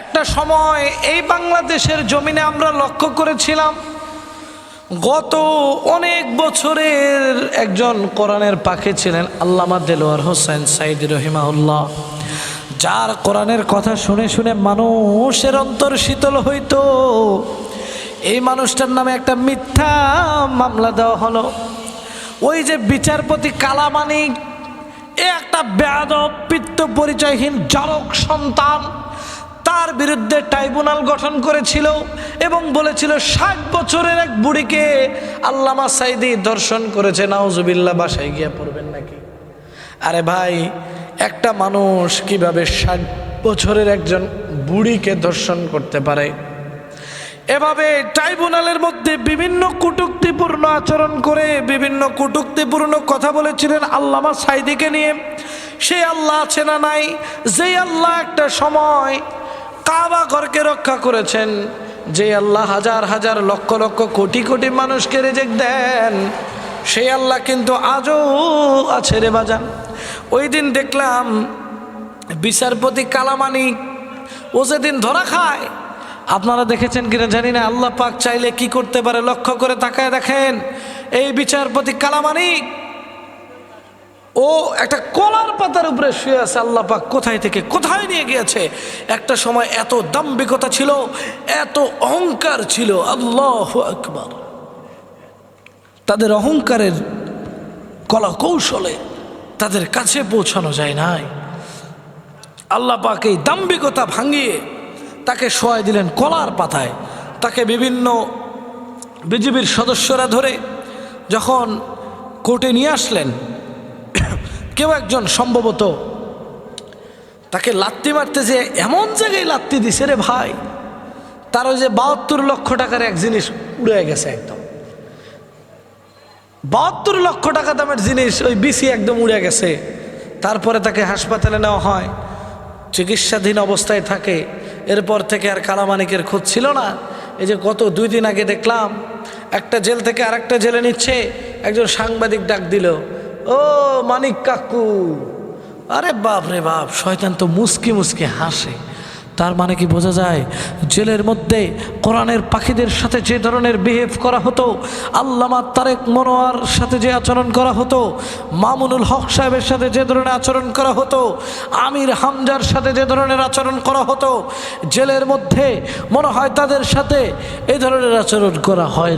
একটা সময় এই বাংলাদেশের জমিনে আমরা লক্ষ্য করেছিলাম, গত অনেক বছরের একজন কোরআনের পাখি ছিলেন আল্লামা দেলোয়ার হোসেন সাইদ রহিমাউল্লাহ যার কোরআনের কথা শুনে শুনে মানুষের অন্তর শীতল হইতো। এই মানুষটার নামে একটা মিথ্যা মামলা দেওয়া হলো। ওই যে বিচারপতি কালামানিক, এ একটা বেয়াদব পিত্ত পরিচয়হীন জারক সন্তান। তার বিরুদ্ধে ট্রাইব্যুনাল গঠন করেছিল এবং বলেছিল, ষাট বছরের এক বুড়িকে আল্লামা সাইদি দর্শন করেছে। নাউজুবিল্লাহ, বাসায় গিয়ে পড়বেন নাকি? আরে ভাই, একটা মানুষ কীভাবে ষাট বছরের একজন বুড়িকে দর্শন করতে পারে? এভাবে ট্রাইব্যুনালের মধ্যে বিভিন্ন কটুক্তিপূর্ণ আচরণ করে বিভিন্ন কটুক্তিপূর্ণ কথা বলেছিলেন আল্লামা সাইদিকে নিয়ে। সেই আল্লাহ আছে না নাই? যেই আল্লাহ একটা সময় কাবা ঘরকে রক্ষা করেছেন। যে আল্লাহ হাজার হাজার লক্ষ লক্ষ কোটি কোটি মানুষকে রেজেক দেন সেই আল্লাহ কিন্তু আজও আছে রে বাজান। ওই দিন দেখলাম বিচারপতি কালামানিক ও যেদিন ধরা খায়, আপনারা দেখেছেন কিনা জানি না, আল্লাহ পাক চাইলে কি করতে পারে লক্ষ্য করে তাকায় দেখেন, এই বিচারপতি কালামানিক ও একটা কলার পাতার উপরে শুয়ে আছে আল্লাহ পাক, কোথায় থেকে? কোথায় নিয়ে গিয়েছে? একটা সময় এত দাম্ভিকতা ছিল, এত অহংকার ছিল। আল্লাহ আকবার। তাদের অহংকারের কলা কৌশলে তাদের কাছে পৌঁছানো যায় নাই। আল্লাহ পাক এই দাম্ভিকতা ভাঙিয়ে তাকে শোয়াই দিলেন কলার পাতায়। তাকে বিভিন্ন বিজিবির সদস্যরা ধরে যখন কোর্টে নিয়ে আসলেন কেউ একজন সম্ভবত তাকে লাত্তি মারতে যে এমন জায়গায় লাত্তি দিছে রে ভাই। তার ওই যে বাহাত্তর লক্ষ টাকার এক জিনিস উড়ে গেছে একদম। বাহাত্তর লক্ষ টাকা দামের জিনিস ওই বিসি একদম উড়ে গেছে। তারপরে তাকে হাসপাতালে নেওয়া হয়। চিকিৎসাধীন অবস্থায় থাকে। এরপর থেকে আর কালামানিকের খোঁজ ছিল না। এই যে গত দুই দিন আগে দেখলাম, একটা জেল থেকে আরেকটা জেলে নিচ্ছে। একজন সাংবাদিক ডাক দিল ও মানিক কাকু। আরে বাপ রে বাপ, শয়তান তো মুসকি মুসকি হাসে। তার মানে কি বোঝা যায়, জেলের মধ্যে কোরআনের পাখিদের সাথে যে ধরনের বিহেভ করা হতো, আল্লামা তারেক মনোয়ার সাথে যে আচরণ করা হতো, মামুনুল হক সাহেবের সাথে যে ধরনের আচরণ করা হতো, আমির হামজার সাথে যে ধরনের আচরণ করা হতো, জেলের মধ্যে মনে হয় তাদের সাথে এই ধরনের আচরণ করা হয়